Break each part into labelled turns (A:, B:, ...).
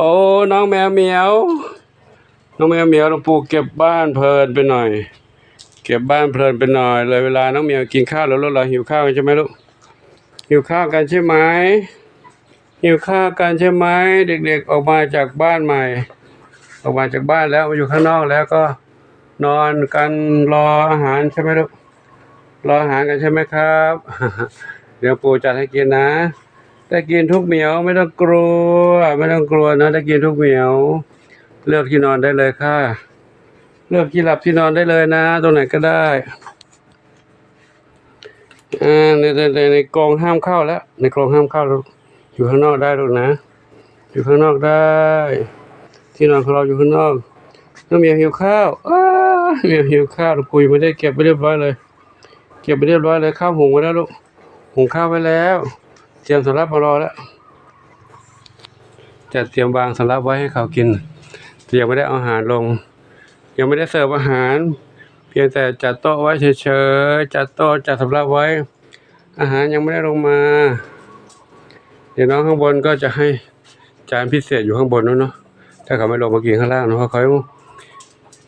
A: โอ้น้องแมวเหมียว น้องแมวเหมียวหลวงปู่เก็บบ้านเพลินไปหน่อย เก็บบ้านเพลินไปหน่อยเลยเวลาน้องเหมียวกินข้าวแล้วลูกเราหิวข้าวกันใช่ไหมลูกหิวข้าวกันใช่ไหมหิวข้าวกันใช่ไหมเด็ก ๆ ออกมาจากบ้านใหม่ ออกมาจากบ้านแล้วมาอยู่ข้างนอกแล้วก็นอนกันรออาหารใช่ไหมลูกรออาหารกันใช่ไหมครับ เดี๋ยวปู่จัดให้กินนะ ได้กินทุกเหมียวไม่ต้องกลัว ไม่ต้องกลัวนะได้กินทุกเหมียว เลือกที่นอนได้เลยค่ะ เลือกที่หลับที่นอนได้เลยนะตรงไหนก็ได้อ่าในในในในกรงห้ามเข้าแล้ว ในกรงห้ามเข้าลูกอยู่ข้างนอกได้ลูกนะ อยู่ข้างนอกได้ ที่นอนของเราอยู่ข้างนอกน้องเมียวหิวข้าวอ้าเมียวหิวข้าวลูกปุยไม่ได้เก็บไปเรียบร้อยเลย เก็บไปเรียบร้อยเลยข้าวหุงไว้แล้วลูกหุงข้าวไว้แล้ว เตรียมสำรับมารอแล้วจะเตรียมวางสำรับไว้ให้เขากินแต่ยังไม่ได้เอาอาหารลง ยังไม่ได้เสิร์ฟอาหาร เพียงแต่จัดโต๊ะไว้เฉยๆจัดโต๊ะจัดสำรับไว้ อาหารยังไม่ได้ลงมา เดี๋ยวน้องข้างบนก็จะให้จานพิเศษอยู่ข้างบนนู้นเนาะถ้าเขาไม่ลงมากินข้างล่างเนาะเพราะเขา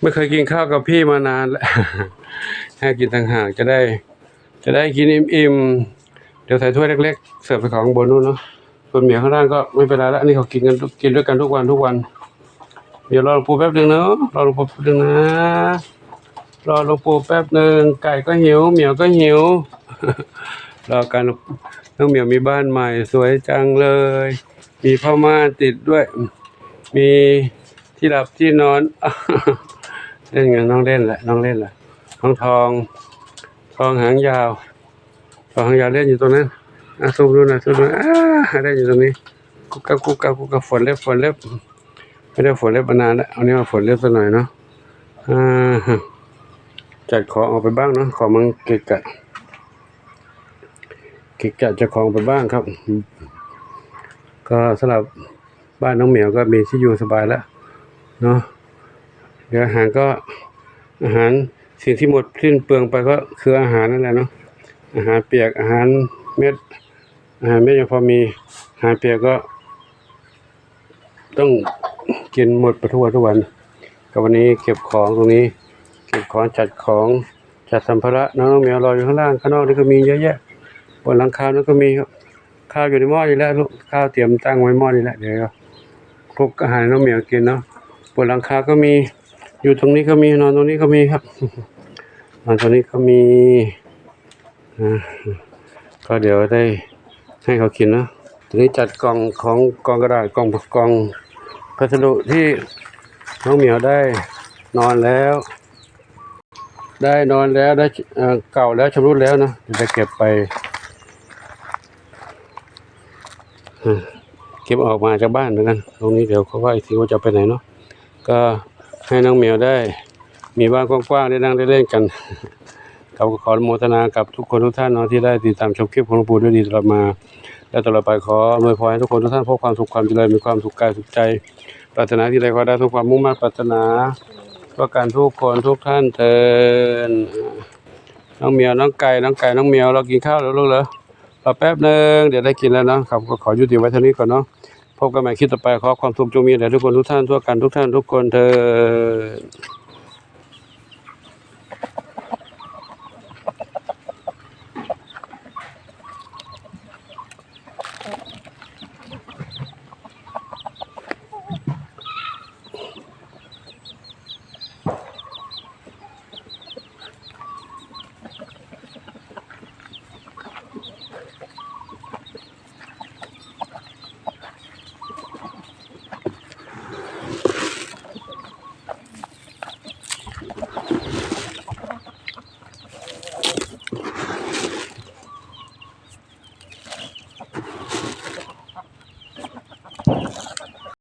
A: ไม่เคยกินข้าวกับพี่มานานแล้วให้กินต่างหากจะได้ จะได้กินอิ่มๆ ดี๋ยวใส่ถ้วยเล็กๆ เสิร์ฟไปของบนนู้นเนาะส่วนเหมียวข้างล่างก็ไม่เป็นไรละอันนี้เขากินกันกินด้วยกันทุกวันทุกวัน เดี๋ยวรอหลวงปู่แป๊บหนึ่งเนาะรอหลวงปู่แป๊บหนึ่งนะรอหลวงปู่แป๊บหนึ่งไก่ก็หิวเหมียวก็หิวรอกันน้องเหมียวมีบ้านใหม่สวยจังเลย มีผ้าม่านติดด้วย มีที่หลับที่นอนเล่นกันน้องเล่นแหละน้องเล่นแหละน้องทอง ทองหางยาว ทองหางยาวเล่นอยู่ตรงนั้นอะซูมดูน่อยซูมดูอ่าเล่นอยู่ตรงนี้กุกกับกุกกับกุกกับฝนเล็บฝนเล็บไม่ได้ฝนเล็บมานานแล้วเอานี้มาฝนเล็บสักหน่อยเนาะอ่าจัดของออกไปบ้างเนาะของมันเกะกะเกะกะจะของไปบ้างครับ ก็สำหรับบ้านน้องเหมียวก็มีที่อยู่สบายแล้วเนาะเดี๋ยวอาหารก็อาหารสิ่งที่หมดสิ้นเปลืองไปก็คืออาหารนั่นแหละเนาะ อาหารเปียกอาหารเม็ดอาหารเม็ดยังพอมีอาหารเปียกก็ต้องกินหมดไปทุกวันทุกวันก็วันนี้เก็บของตรงนี้ เก็บของจัดของจัดสัมภาระน้องน้องเมียวรออยู่ข้างล่างข้างนอกนี่ก็มีเยอะแยะบนหลังคานั่นก็มีข้าวอยู่ในหม้อนี่แล้วลูกข้าวเตรียมตั้งไว้หม้อนี่แหละเดี๋ยวก็คลุกอาหารน้องเมียวกินเนาะบนหลังคาก็มีอยู่ตรงนี้ก็มีนอนตรงนี้ก็มีครับนอนตรงนี้ก็มี ก็เดี๋ยวได้ให้เขากินนะทีนี้จัดกล่องของกล่องกระดาษกล่องกล่องพัสดุที่น้องเหมียวได้นอนแล้ว ได้นอนแล้วได้เก่าแล้วชำรุดแล้วนะจะเก็บไปเก็บออกมาจากบ้านเหมือนกันตรงนี้เดี๋ยวเขาว่าอีกทีว่าจะไปไหนเนาะก็ให้น้องเหมียวได้ มีบ้านกว้างๆได้นั่งได้เล่นกัน เราก็ขอโมทนากับทุกคนทุกท่านเนาะที่ได้ติดตามชมคลิปของหลวงปู่ด้วยดีตลอดมา และตลอดไปขออวยพรให้ทุกคนทุกท่านพบความสุขความเจริญมีความสุขกายสุขใจปรารถนาที่ใดขอได้ทุกความมุ่งมั่นปรารถนาเพื่อการทุกคนทุกท่านเทินน้องเมียวน้องไก่น้องไก่น้องเมียวเรากินข้าวแล้วลูกเหรอรอแป๊บหนึ่งเดี๋ยวได้กินแล้วเนาะครับก็ขอยุติไว้เท่านี้ก่อนเนาะพบกันใหม่คลิปต่อไปขอความสุขจงมีแด่ทุกคนทุกท่านทั่วกันทุกท่านทุกคนเทิน